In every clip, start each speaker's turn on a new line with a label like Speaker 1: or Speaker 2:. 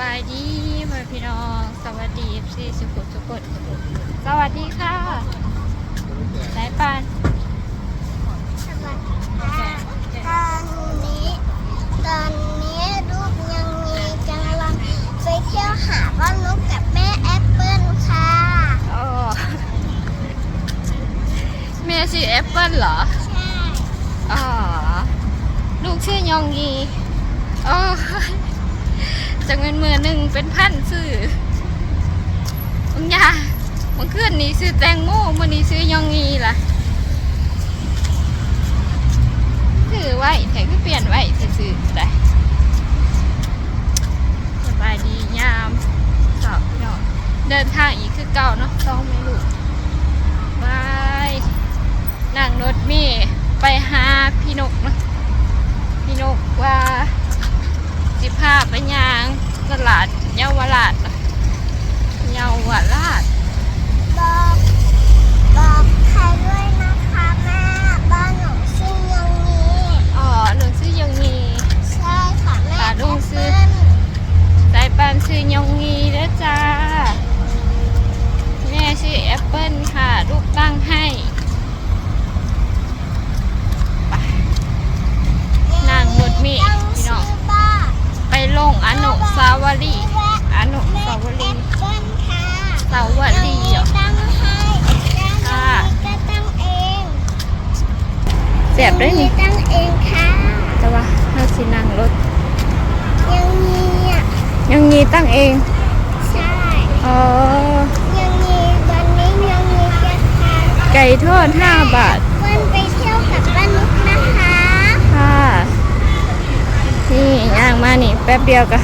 Speaker 1: บายดีพ่อพี่น้อง สวัสดีซีสุขุมสุขดสวัสดีค่ะสายปาน
Speaker 2: สวัสดีค่ะตอนนี้ ตอนนี้ลูกยังมีกำลังไปเที่ยวหาบ้านลูกกับแม่แอปเปิ้ลค่ะ
Speaker 1: อ๋อแม่ชื่อแอปเปิลเหรอ
Speaker 2: ใช่
Speaker 1: อ๋อลูกชื่อยองยีอ๋อ จังเงินมือหนึ่งเป็นพันซื้อมึงยามันขึ้นนี้ซื้อแตงโมมันนี้ซื้อยองยีล่ะซื้อไว้แต่ก็เปลี่ยนไว้ซื้อๆได้สบายดียามสอบพี่น้องเดินทางอีกคือเก่าเนาะต้องไม่ลูกบายนั่งรถเมีไปหาพี่นกเนาะพี่นกว่าสิพาไปยางตลาดเยาวราชเนาะเยาวราช
Speaker 2: บอกบอกใครด้วยนะคะแม่บ้านหนูชื่อยังมี
Speaker 1: อ๋อหนูซื้อยองงี
Speaker 2: ใช่ค่ะแม่
Speaker 1: ตา
Speaker 2: แอป
Speaker 1: ลุ
Speaker 2: เปิ้
Speaker 1: ง
Speaker 2: ล
Speaker 1: ซื้อ สายปานชื่อยองงีแล้วจ้า แม่ชื่อแอปเปิลค่ะ ลูกตั้งให้ นั่งรถเมล์
Speaker 2: ตั้ง
Speaker 1: พี่น้อง
Speaker 2: ชื่อบ้าน
Speaker 1: ไปลงอนุสาวรีย์อนุ
Speaker 2: แม่
Speaker 1: สาว
Speaker 2: แอ
Speaker 1: รีย์
Speaker 2: ปเปิ้ลค่ะ
Speaker 1: สาวรีย์เหรอ
Speaker 2: ตั้งให้ตั้ง
Speaker 1: ค่ะ
Speaker 2: ก็ตั้งเอง
Speaker 1: เสียบได้นี่
Speaker 2: ตั้งเองค่ะ
Speaker 1: แต่ว่าถ้าสินั่งรถ
Speaker 2: ยังมีอะ
Speaker 1: ยังงีตั้งเอง
Speaker 2: ใช่
Speaker 1: อ๋อ
Speaker 2: ยังมีวันนี้ยังมีแค่ค่ะ
Speaker 1: ไก่ทอด 5 บาท
Speaker 2: วันไปเที่ยวกับป้านุกนะคะ
Speaker 1: ค่ะ นี่ย่างมานี่ แป๊บเดียวก็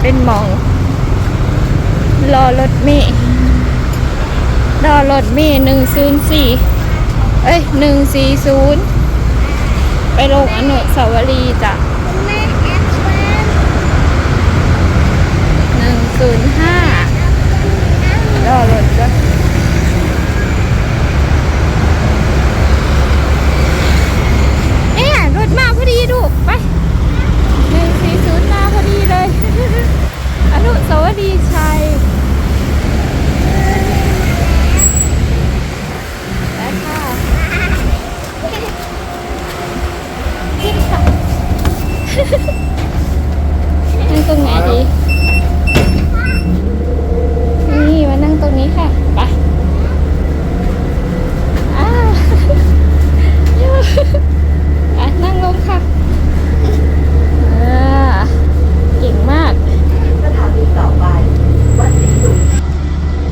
Speaker 1: เป็นหมอง รอรถเมล์รอรถเมล์หนึ่งศูนย์สี่เอ้ยหนึ่งสี่ศูนย์ไปลงอนุสาวรีย์จ้ะ
Speaker 2: คุณแม่แอปเปิ้ล
Speaker 1: หนึ่งศูนย์ห้ารอรถจ้ะเนี่ยรถมาพอดีดูกไปหนึ่งสี่ศูนย์มาพอดีเลย อนุสาวรีย์ชัยแล้วค่ะนั่งตรงไหนดี นี่มานั่งตรงนี้ค่ะ ไปอ่า อะนั่งลงค่ะอ่าเก่งมาก
Speaker 3: สถานีต่อไป วัดศรีสุข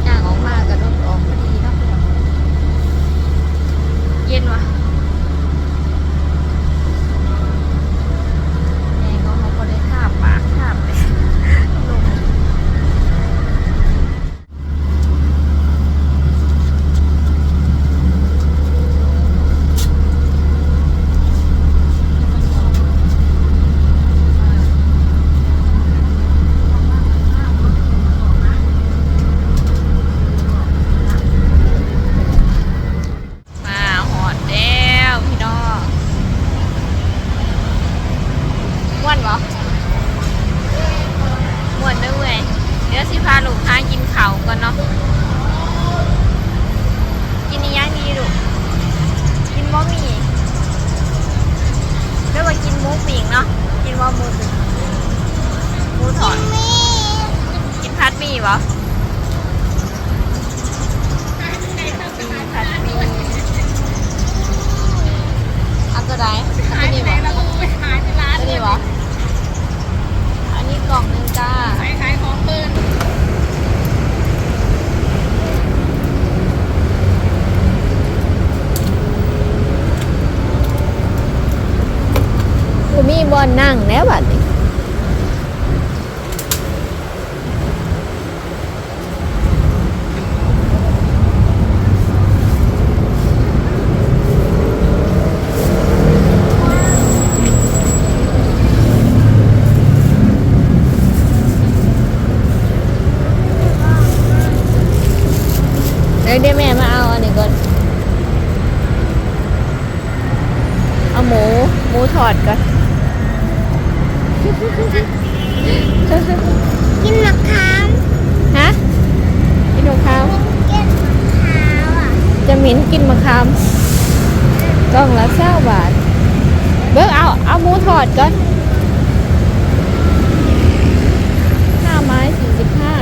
Speaker 1: ย่างออกมากับรถออกพอดีเนาะเย็นวะแม่ก็เขาก็ได้ท่าปากท่าไปลงมาหอดแล้วพี่น้องม่ วนบ่ม่วนเด้อเว้ยเดี๋ยวสิพาลูกค้ากินข้าวก่อนเนาะ กินอีหยังดีลูก กินบะหมี่เรียกว่ากินหมูปิ่งเนาะ กินว่าหมูปิ่งหมูถอด
Speaker 2: มี
Speaker 1: กินพัดหมี่บ่กินพัดหมี่เอาตัวไหนตัวนี้บ่ตัวนี้บ่ อันนี้กล่องหนึงจ้าคือมีบอลนั่งแน่บัดนี้เดี๋ยวเดี๋ยวแม่มาเอาอันนี้ก่อน เอา หมู หมูถอดก่อน
Speaker 2: กินมะขาม
Speaker 1: ฮะ กินมะขาม
Speaker 2: กินมะขามอะ
Speaker 1: จะหมินกินมะขามกล่องละเก้าบาท เบิกเอา เอาหมูทอดก่อนห้าไม้สี่สิบห้า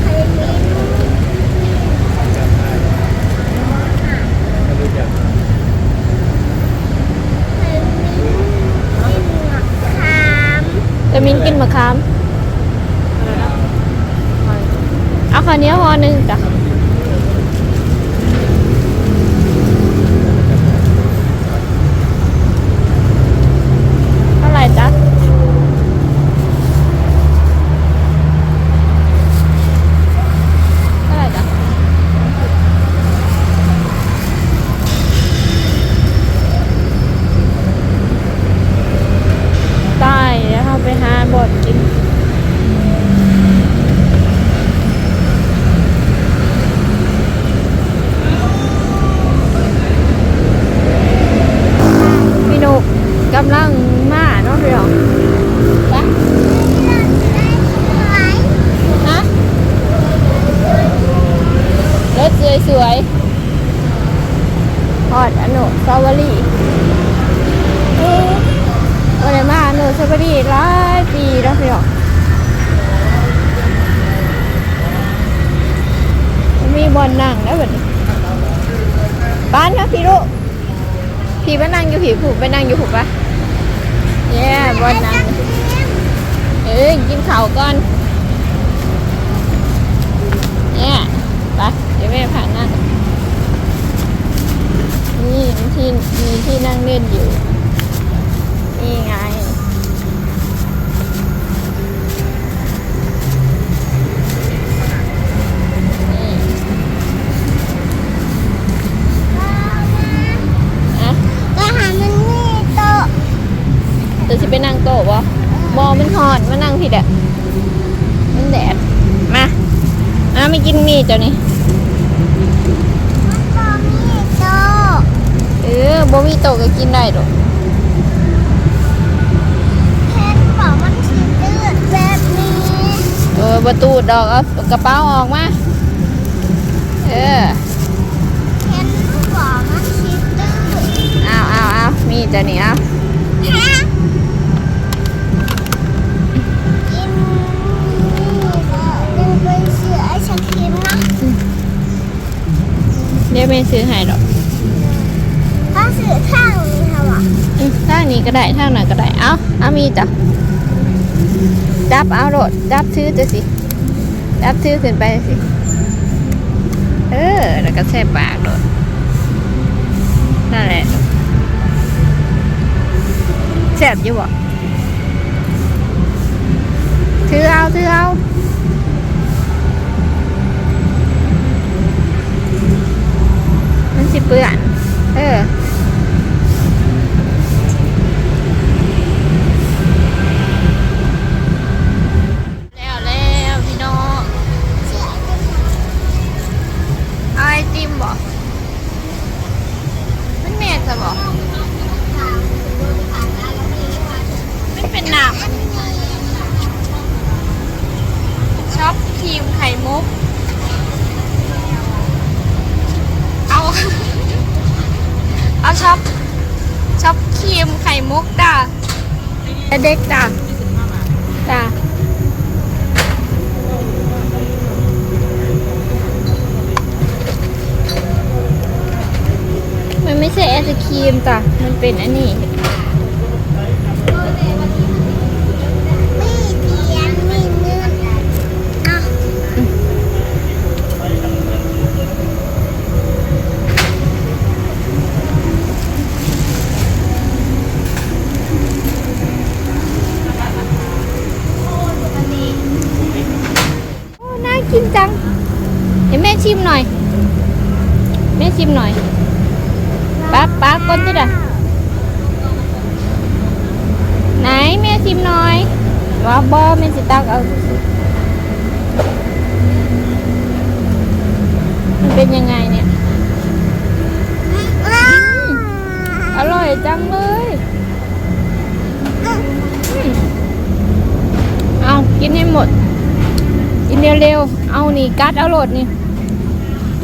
Speaker 2: ไข่มิ้นไข่มิ้นกินมะขาม
Speaker 1: จะห มิ้นกินมะขาม เอาข้าวเหนียวห่อหนึ่งจ้ะเท่าไหร่จ๊ะเท่าไหร่จ๊ะตายแล้วเราไปหาบดกิน พี่นุกกำลังมาเนาะพี่น้องไปฮะรถสวยสวยๆฮอดอนุสาวรีย์เอ๊ะวันไหนมาอนุสาวรีย์หลายปีแล้วพี่น้องมีบอลนั่งแล้วแบบนี้ป้านนะพี่ลูก พี่ไปนั่งอยู่ ผีผูกไปนั่งอยู่ผูกปะเย่บอลนั่งเอ้ยกินข้าวก่อนเนี่ยไปเดี๋ยวแม่ผ่านนั่งนี่มีที่มีที่นั่งเล่นอยู่ นี่ไง สิไปนั่งโต๊ะบ่บอมันหอนมานั่งผิดอะมันแดดมามาไม่กินมีดเจ้านี่
Speaker 2: มันก็มีโตะ
Speaker 1: เออบ่มีโต๊ะก็กินได้ดอก
Speaker 2: แค่บอกมันสีเลือดแบบนี้
Speaker 1: เออประตูดอกเอากระเป๋าออกมา เออ
Speaker 2: แค่บอกมันสีเลือด
Speaker 1: เอาเอาเอามีดเจ้านี่เอา
Speaker 2: ฮะกินนี่ก็ยังเป็นเสือไอศครีมนะ
Speaker 1: เดี๋ยวแม่ซื้อให้ดอก
Speaker 2: ถ้าเสือข้างนี้ค่ะวะ
Speaker 1: อืมทางนี้ก็ได้ทางนั้นก็ได้เอาเอามีดจ้ะจับเอาโลดจับถือจะสิจับถือขึ้นไปสิเออแล้วก็แช่ปากโลดนั่นแหละแซ่บอยู่บ่ถือเอาถือเอา มัน สิเปื้อน เออ แล้วแล้วพี่น้อง
Speaker 2: เสือ
Speaker 1: เอาไอติมบอกมันแม่จะบอกมันเป็นน้ำช็อปครีมไข่มุก เอา เอาช็อปช็อปครีมไข่มุกจ้า เล็กจ้ะจ้ะมันไม่ใช่ไอศครีมจ้ะ มันเป็นอันนี้ ชิมหน่อย แม่ชิมหน่อยป้าป้าก้นติดอะไหนแม่ชิมหน่อยว่าบอแม่สิตักเอาซื่อๆมันเป็นยังไงเนี่ย
Speaker 2: ว้าว
Speaker 1: ออร่อยจังเลยอืมเอากินให้หมด กินเร็วๆ เอานี่กัดเอาโหลดนี่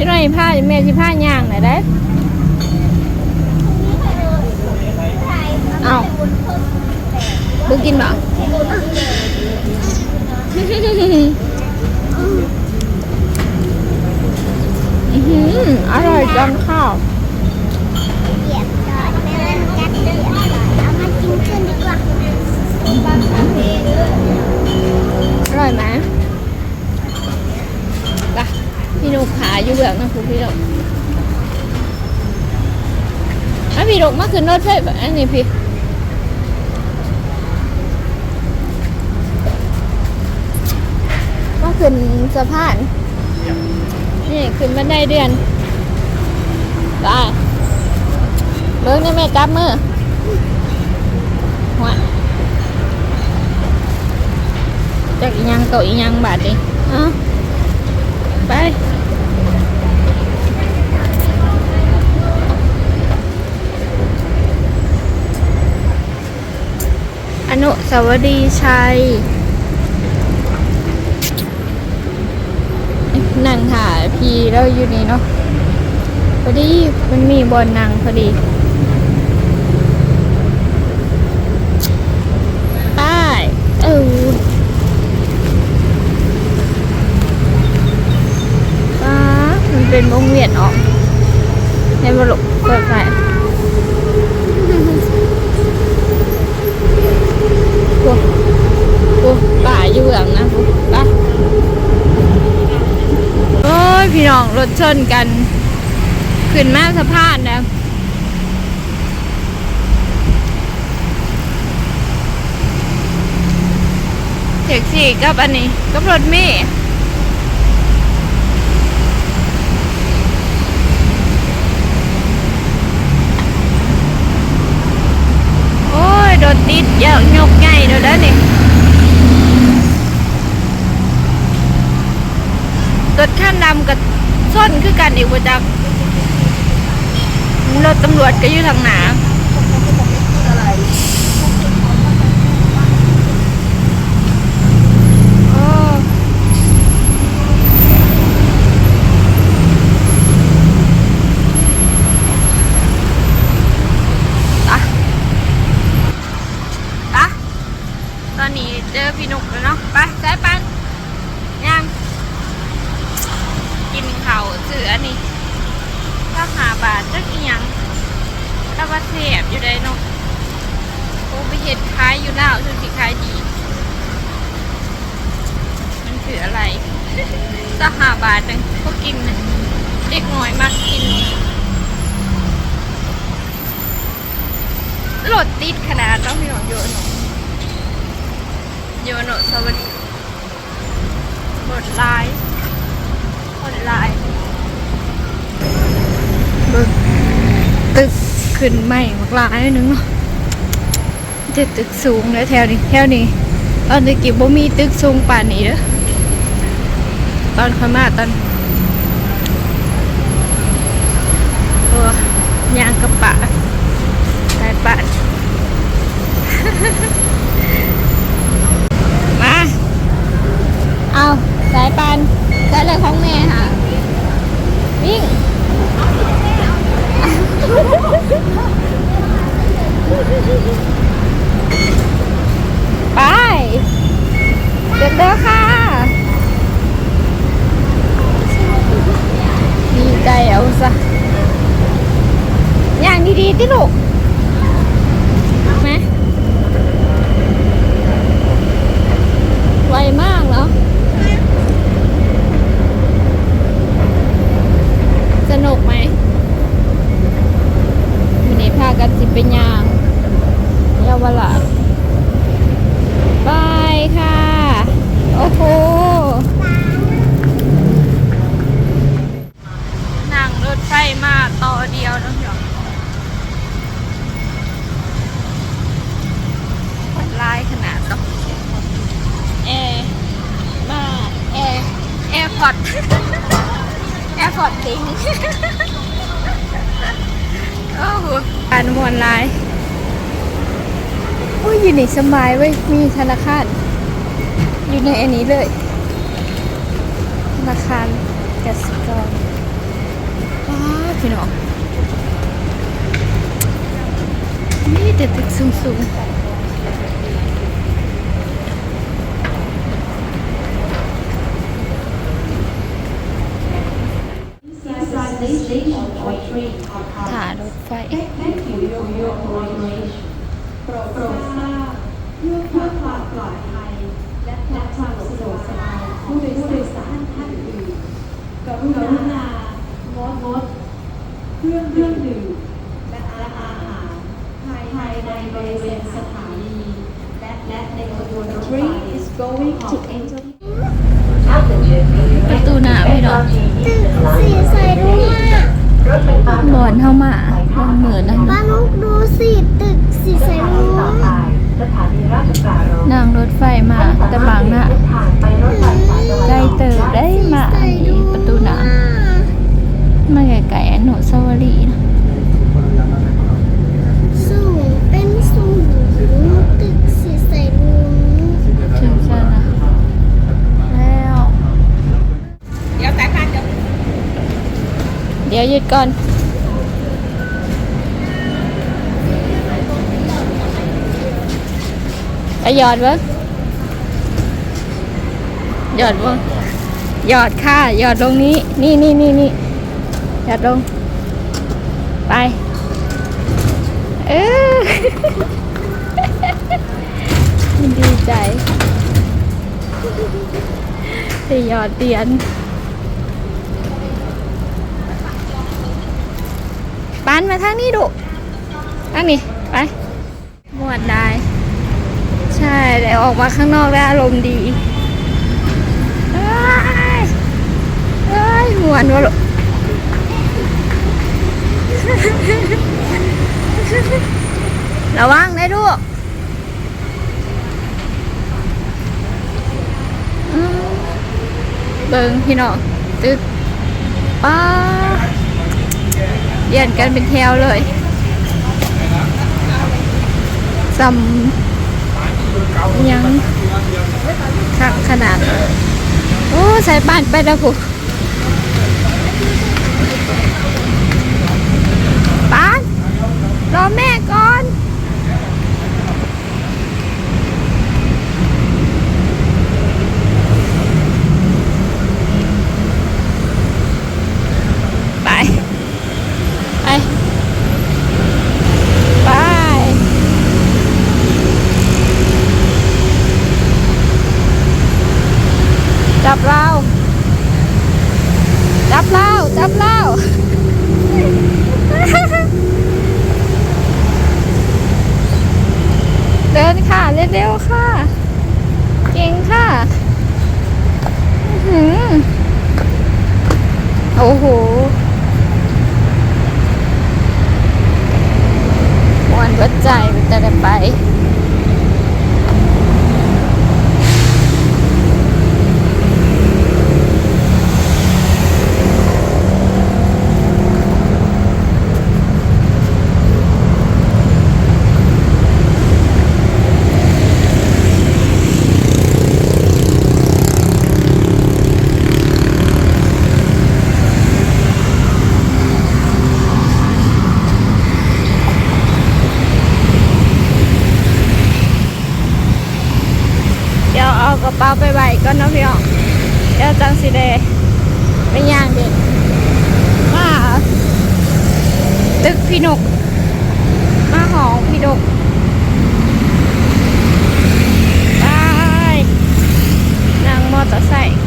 Speaker 1: จะหน่อยผ้าแม่สิผ้าย่างหน่อยได้เอาบุกินบ่อื้อหืออร่อยจังข้าว
Speaker 2: เหยียบก่อนแม่เล่นกัดเหยียบก่อนเอามากินขึ้นดีกว่า
Speaker 1: อร่อยไหมจ้ะพี่นุกขาอยู่เบื้องนะคุณพี่นุกอะพี่นุกมา ขึ้นรถไฟแบบอันนี้พี่มาขึ้นสะพาน นี่ขึ้นบันไดเดือนได้เบิ้งนี่แม่จับมือหัวจักอีหยังโตอีหยังบาดดิอ้าไป นุสาวรีย์ชัย นั่งถ่าพี่เราอยู่นี่เนาะพอดีมันมีบอลนั่งพอดีป้ายเออป้ามันเป็นวงเวียนออกในบลุเปิดไฟโอ้โอ้ป่าอยู่หลังนะโอ้ไป้า โอ้ย พี่น้อง รถ ชนกัน ขึ้นมาสะพานนะแท็กซี่กับอันนี้กับรถเมย์โอ้ย โดนติดเยอะยกใหญ่เด้อเด้อนี่ รถขั้นดำกับ ส้นคือกันอีกว่จักรถตำรวจก็อยู่ทางหนาโอ้ตะตะตอนนี้เจอพี่หนุกแล้วเนาะ ไปสายปันยัง กินเขาวซื้ออันนี้ถ้าหาบาทจักอีหยัง แตะว่าเสียบอยู่ได้เนาะโอ้ไปเห็ดขายอยู่แล้วจนสิขายดี มันคืออะไรถ้าหาบาทนึงก็กินนะเด็กน้อยมากกินโหลดติดขนาดต้องมีของโยนโยนสวัสดีโหลดไลน์คนลายเบิกตึก ขึ้นใหม่มากลายนึงเนาะจะตึกสูงแล้วแถวนี้แถวนี้ตอนตะกี้บ่มีตึกสูงป่านนี้เด้อตอนขมาตอนโอ้ยางกระปะสายปานมาเอาสายปานสายเลยของแม่ค่ะวิ่ง ไป เดินเด้อค่ะ ดีใจเอาซะอย่างดีๆที่ลูกไหมไวมากเนาะ สนุกไหมวันนี้พากันสิไปย่างเยาวราชบายค่ะ โอ้โหนั่งรถไฟมาต่อเดียวเนอะพี่น้องคนร้ายขนาดเนาะแอร์มาแอร์แอร์พอร์ตแอร์พอร์ตทิ้ง โอ้การมวนลายโอ้ยอยู่ในสบายเว้ย มีธนาคาร อยู่ในอันนี้เลย ธนาคารกสิกรว้าวพี่น้องนี่แต่ตึกสูงสูงๆ ถารถไฟ
Speaker 3: โปรดทราบเพื่อเพื่อความปลอดภัยและและความสะดวกสบายผู้โดยสารท่านอื่นกรุณางดงดเครื่องเครื่องดื่มและและอาหารภายในบริเวณสถานีและและในขบวนรถไฟ is going to end
Speaker 1: ประตูหน้าพี่น้อง
Speaker 2: ตึกสีใสด้วย อะ
Speaker 1: บอนเข้ามาลงเหมือนนั่น
Speaker 2: ป้านุกดูสิตึกสีใสรุ้ง
Speaker 3: สถานีราชปรารภ
Speaker 1: นั่งรถไฟมาแต่บางหน้า
Speaker 3: ทางไปรถไฟสายตะวัน
Speaker 1: ใกล้เติบได้มาอันนี้ประตูหน้ามาไกลๆอันโนสาวรีย์นะ
Speaker 2: สูงเป็นสูง
Speaker 1: เดี๋ยวหยุดก่อน ไปหยอดเบิ้งหยอดเบิ้งหยอดค่ะหยอดลงนี้ นี่นี่นี่นี่หยอดลง ไป เออดีใจได้หยอดเตียน ปานมาทางนี้ดุทางนี้ไปมวนได้ ใช่แต่ออกมาข้างนอกแล้วอารมณ์ดีเอ้ยเอ้ยมวนวะลูกระวังได้ลูกเบิงพี่น้องตึกป้า เรียนกันเป็นแถวเลยสำยังคักขนาด โอ้ใส่บ้านไปแล้วผูบ้านรอแม่ก่อน ไป ไป ไป จับเราจับเราจับเราเดินค่ะ เร็วๆค่ะ เก่งค่ะอื้อหือโอ้โห วัดใจมันจะได้ไป ดี๋ยวจังสีแดงเป็นยางเด็กว่าตึกพี่นกมาหองพี่นกไปนั่งมอเตอร์ไซค์